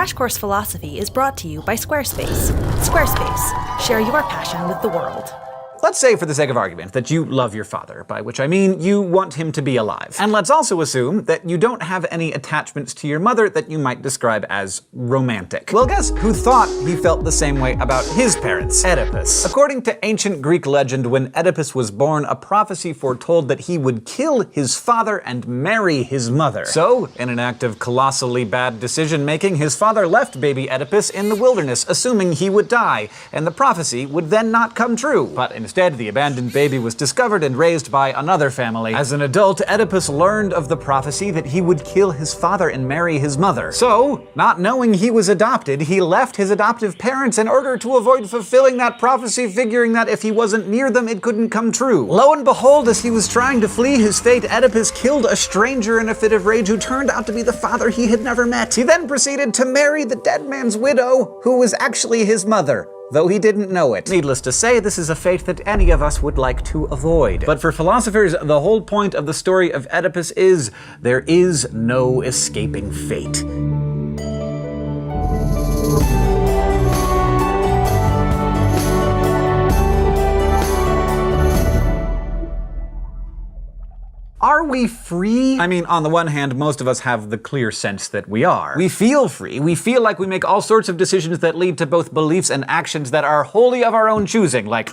Crash Course Philosophy is brought to you by Squarespace. Squarespace, share your passion with the world. Let's say, for the sake of argument, that you love your father, by which I mean you want him to be alive. And let's also assume that you don't have any attachments to your mother that you might describe as romantic. Well, guess who thought he felt the same way about his parents? Oedipus. According to ancient Greek legend, when Oedipus was born, a prophecy foretold that he would kill his father and marry his mother. So, in an act of colossally bad decision making, his father left baby Oedipus in the wilderness, assuming he would die, and the prophecy would then not come true. But Instead, the abandoned baby was discovered and raised by another family. As an adult, Oedipus learned of the prophecy that he would kill his father and marry his mother. So, not knowing he was adopted, he left his adoptive parents in order to avoid fulfilling that prophecy, figuring that if he wasn't near them, it couldn't come true. Lo and behold, as he was trying to flee his fate, Oedipus killed a stranger in a fit of rage who turned out to be the father he had never met. He then proceeded to marry the dead man's widow, who was actually his mother though he didn't know it. Needless to say, this is a fate that any of us would like to avoid. But for philosophers, the whole point of the story of Oedipus is there is no escaping fate. We free? I mean, on the one hand, most of us have the clear sense that we are. We feel free. We feel like we make all sorts of decisions that lead to both beliefs and actions that are wholly of our own choosing, like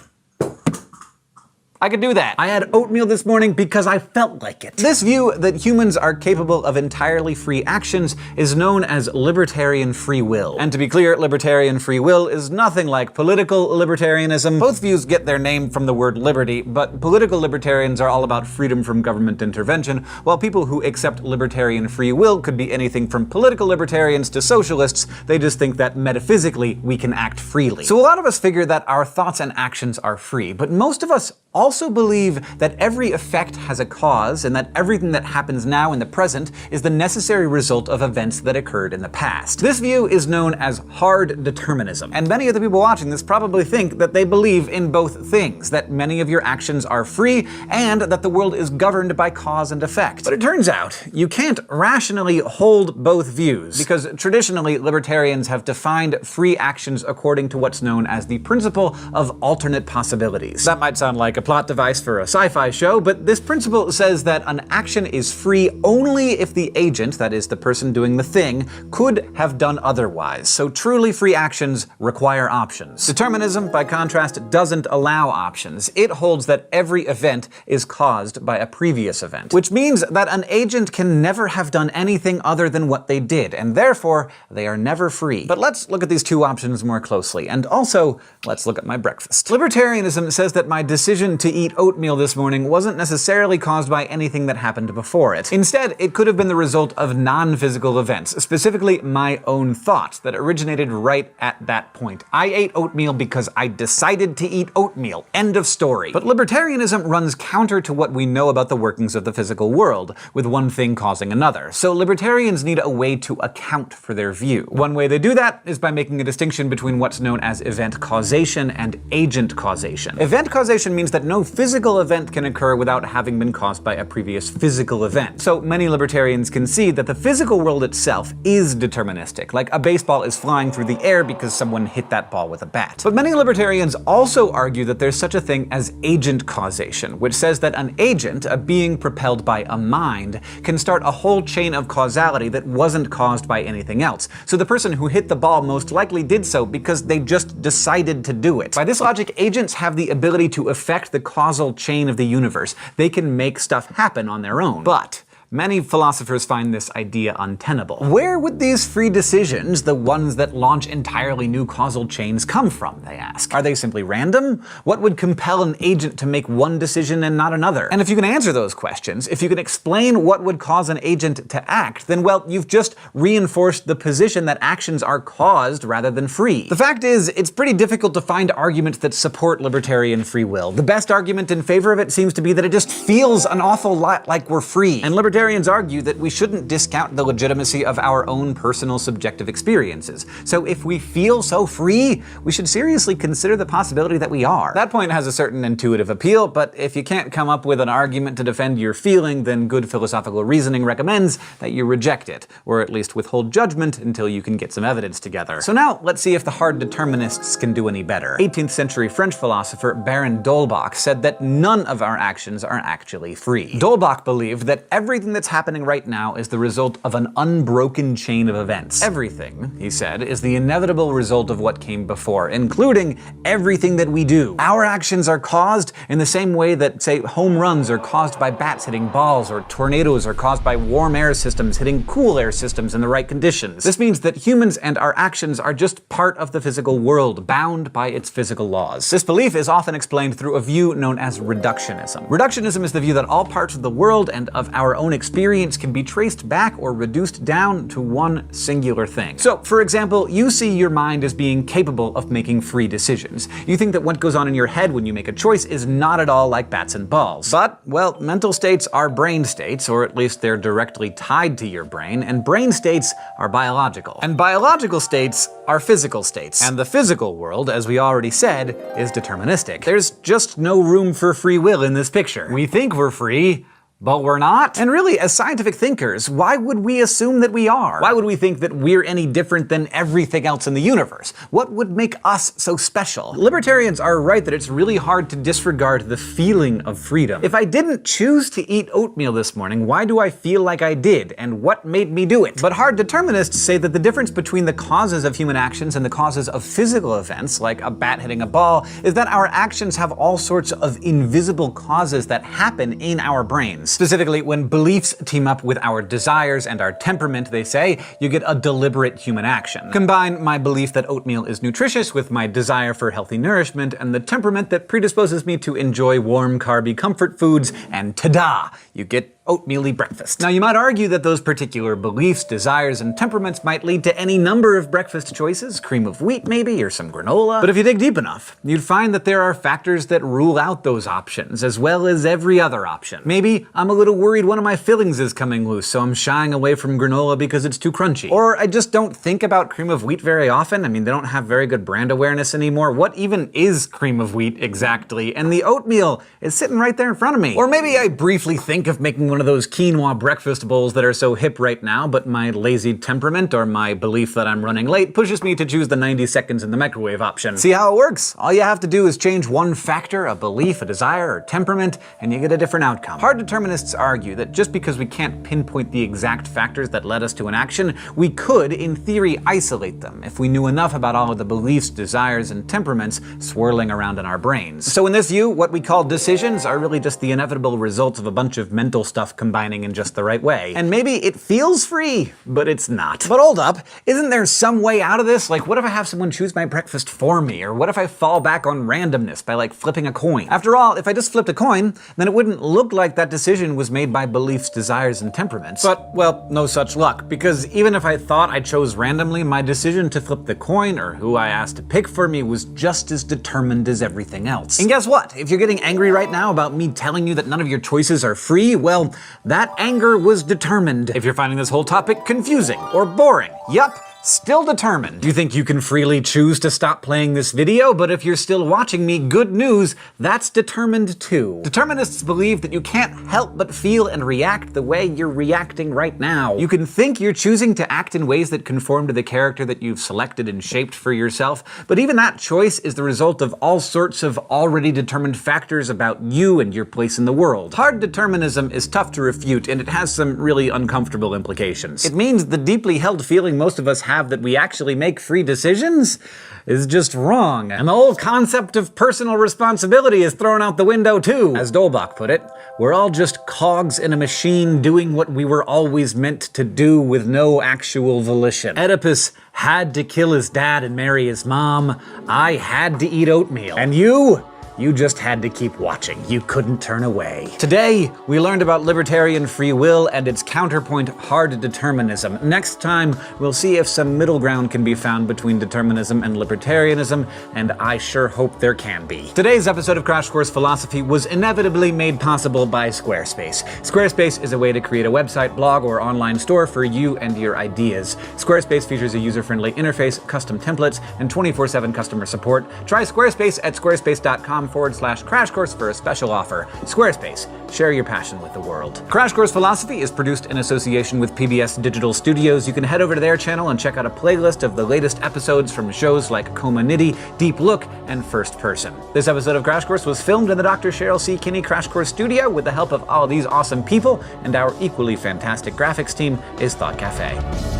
I could do that. I had oatmeal this morning because I felt like it. This view that humans are capable of entirely free actions is known as libertarian free will. And to be clear, libertarian free will is nothing like political libertarianism. Both views get their name from the word liberty, but political libertarians are all about freedom from government intervention, while people who accept libertarian free will could be anything from political libertarians to socialists. They just think that metaphysically we can act freely. So a lot of us figure that our thoughts and actions are free, but most of us also believe that every effect has a cause and that everything that happens now in the present is the necessary result of events that occurred in the past. This view is known as hard determinism, and many of the people watching this probably think that they believe in both things, that many of your actions are free and that the world is governed by cause and effect. But it turns out you can't rationally hold both views, because traditionally libertarians have defined free actions according to what's known as the principle of alternate possibilities. That might sound like a plot device for a sci-fi show, but this principle says that an action is free only if the agent, that is the person doing the thing, could have done otherwise. So truly free actions require options. Determinism, by contrast, doesn't allow options. It holds that every event is caused by a previous event, which means that an agent can never have done anything other than what they did, and therefore they are never free. But let's look at these two options more closely, and also let's look at my breakfast. Libertarianism says that my decision to eat oatmeal this morning wasn't necessarily caused by anything that happened before it. Instead, it could have been the result of non-physical events, specifically my own thoughts that originated right at that point. I ate oatmeal because I decided to eat oatmeal. End of story. But libertarianism runs counter to what we know about the workings of the physical world, with one thing causing another. So libertarians need a way to account for their view. One way they do that is by making a distinction between what's known as event causation and agent causation. Event causation means that no physical event can occur without having been caused by a previous physical event. So many libertarians concede that the physical world itself is deterministic, like a baseball is flying through the air because someone hit that ball with a bat. But many libertarians also argue that there's such a thing as agent causation, which says that an agent, a being propelled by a mind, can start a whole chain of causality that wasn't caused by anything else. So the person who hit the ball most likely did so because they just decided to do it. By this logic, agents have the ability to affect the causal chain of the universe. They can make stuff happen on their own. But Many philosophers find this idea untenable. Where would these free decisions, the ones that launch entirely new causal chains, come from, they ask? Are they simply random? What would compel an agent to make one decision and not another? And if you can answer those questions, if you can explain what would cause an agent to act, then well, you've just reinforced the position that actions are caused rather than free. The fact is, it's pretty difficult to find arguments that support libertarian free will. The best argument in favor of it seems to be that it just feels an awful lot like we're free. And libertarian libertarians argue that we shouldn't discount the legitimacy of our own personal subjective experiences. So if we feel so free, we should seriously consider the possibility that we are. That point has a certain intuitive appeal, but if you can't come up with an argument to defend your feeling, then good philosophical reasoning recommends that you reject it, or at least withhold judgment until you can get some evidence together. So now let's see if the hard determinists can do any better. 18th century French philosopher Baron d'Holbach said that none of our actions are actually free. D'Holbach believed that everything that's happening right now is the result of an unbroken chain of events. Everything, he said, is the inevitable result of what came before, including everything that we do. Our actions are caused in the same way that, say, home runs are caused by bats hitting balls, or tornadoes are caused by warm air systems hitting cool air systems in the right conditions. This means that humans and our actions are just part of the physical world, bound by its physical laws. This belief is often explained through a view known as reductionism. Reductionism is the view that all parts of the world and of our own experience can be traced back or reduced down to one singular thing. So, for example, you see your mind as being capable of making free decisions. You think that what goes on in your head when you make a choice is not at all like bats and balls. But, well, mental states are brain states, or at least they're directly tied to your brain, and brain states are biological. And biological states are physical states. And the physical world, as we already said, is deterministic. There's just no room for free will in this picture. We think we're free, but we're not? And really, as scientific thinkers, why would we assume that we are? Why would we think that we're any different than everything else in the universe? What would make us so special? Libertarians are right that it's really hard to disregard the feeling of freedom. If I didn't choose to eat oatmeal this morning, why do I feel like I did? And what made me do it? But hard determinists say that the difference between the causes of human actions and the causes of physical events, like a bat hitting a ball, is that our actions have all sorts of invisible causes that happen in our brains. Specifically, when beliefs team up with our desires and our temperament, they say, you get a deliberate human action. Combine my belief that oatmeal is nutritious with my desire for healthy nourishment and the temperament that predisposes me to enjoy warm, carby comfort foods, and ta-da! You get oatmeally breakfast. Now, you might argue that those particular beliefs, desires, and temperaments might lead to any number of breakfast choices cream of wheat, maybe, or some granola. But if you dig deep enough, you'd find that there are factors that rule out those options, as well as every other option. Maybe I'm a little worried one of my fillings is coming loose, so I'm shying away from granola because it's too crunchy. Or I just don't think about cream of wheat very often. I mean, they don't have very good brand awareness anymore. What even is cream of wheat exactly? And the oatmeal is sitting right there in front of me. Or maybe I briefly think of making one of those quinoa breakfast bowls that are so hip right now, but my lazy temperament or my belief that I'm running late pushes me to choose the 90 seconds in the microwave option. See how it works? All you have to do is change one factor, a belief, a desire, or temperament, and you get a different outcome. Hard determinists argue that just because we can't pinpoint the exact factors that led us to an action, we could, in theory, isolate them if we knew enough about all of the beliefs, desires, and temperaments swirling around in our brains. So in this view, what we call decisions are really just the inevitable results of a bunch of mental stuff combining in just the right way. And maybe it feels free, but it's not. But hold up, isn't there some way out of this? Like, what if I have someone choose my breakfast for me? Or what if I fall back on randomness by like flipping a coin? After all, if I just flipped a coin, then it wouldn't look like that decision was made by beliefs, desires, and temperaments. But, well, no such luck, because even if I thought I chose randomly, my decision to flip the coin or who I asked to pick for me was just as determined as everything else. And guess what? If you're getting angry right now about me telling you that none of your choices are free, well, that anger was determined. If you're finding this whole topic confusing or boring, yup, Still determined. Do you think you can freely choose to stop playing this video, but if you're still watching me, good news, that's determined too. Determinists believe that you can't help but feel and react the way you're reacting right now. You can think you're choosing to act in ways that conform to the character that you've selected and shaped for yourself, but even that choice is the result of all sorts of already determined factors about you and your place in the world. Hard determinism is tough to refute, and it has some really uncomfortable implications. It means the deeply held feeling most of us have that we actually make free decisions is just wrong. And the whole concept of personal responsibility is thrown out the window too. As D'Holbach put it, we're all just cogs in a machine doing what we were always meant to do with no actual volition. Oedipus had to kill his dad and marry his mom. I had to eat oatmeal. And you? You just had to keep watching. You couldn't turn away. Today, we learned about libertarian free will and its counterpoint, hard determinism. Next time, we'll see if some middle ground can be found between determinism and libertarianism, and I sure hope there can be. Today's episode of Crash Course Philosophy was inevitably made possible by Squarespace. Squarespace is a way to create a website, blog, or online store for you and your ideas. Squarespace features a user friendly interface, custom templates, and 24 7 customer support. Try Squarespace at squarespace.com forward slash crash course for a special offer. Squarespace, share your passion with the world. Crash Course Philosophy is produced in association with PBS Digital Studios. You can head over to their channel and check out a playlist of the latest episodes from shows like Coma Nitty, Deep Look, and First Person. This episode of Crash Course was filmed in the Dr. Cheryl C. Kinney Crash Course studio with the help of all these awesome people, and our equally fantastic graphics team is Thought Cafe.